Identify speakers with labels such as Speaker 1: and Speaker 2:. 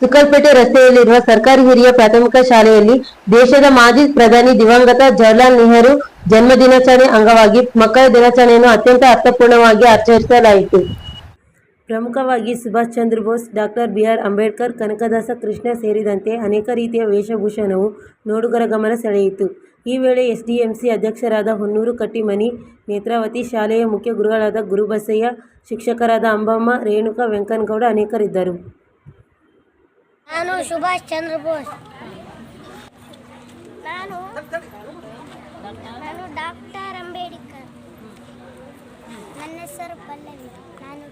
Speaker 1: ಸುಕಲ್ಪೇಟೆ ರಸ್ತೆಯಲ್ಲಿರುವ ಸರ್ಕಾರಿ ಹಿರಿಯ ಪ್ರಾಥಮಿಕ ಶಾಲೆಯಲ್ಲಿ ದೇಶದ ಮಾಜಿ ಪ್ರಧಾನಿ ದಿವಂಗತ ಜವಹರ್ಲಾಲ್ ನೆಹರು ಜನ್ಮ ದಿನಾಚರಣೆ ಅಂಗವಾಗಿ ಮಕ್ಕಳ ದಿನಾಚರಣೆಯನ್ನು ಅತ್ಯಂತ ಅರ್ಥಪೂರ್ಣವಾಗಿ ಆಚರಿಸಲಾಯಿತು. ಪ್ರಮುಖವಾಗಿ Subhash Chandra Bose, doctor B R Ambedkar, Kanakadasa Krishna ಸೇರಿದಂತೆ ಅನೇಕ ರೀತಿಯ ವೇಷಭೂಷಣವು ನೋಡುಗರ ಗಮನ ಸೆಳೆಯಿತು. ಈ ವೇಳೆ ಎಸ್ಡಿಎಂಸಿ ಅಧ್ಯಕ್ಷರಾದ ಹೊನ್ನೂರು ಕಟ್ಟಿಮನಿ, ನೇತ್ರಾವತಿ ಶಾಲೆಯ ಮುಖ್ಯ ಗುರುಗಳಾದ ಗುರುಬಸಯ್ಯ, ಶಿಕ್ಷಕರಾದ ಅಂಬಮ್ಮ, ರೇಣುಕಾ ವೆಂಕನಗೌಡ ಅನೇಕರಿದ್ದರು.
Speaker 2: ನಾನು ಸುಭಾಷ್ ಚಂದ್ರ ಬೋಸ್. ನಾನು ನಾನು ಡಾಕ್ಟರ್ ಅಂಬೇಡ್ಕರ್. ನನ್ನ ಹೆಸರು ಪಲ್ಲವಿ. ನಾನು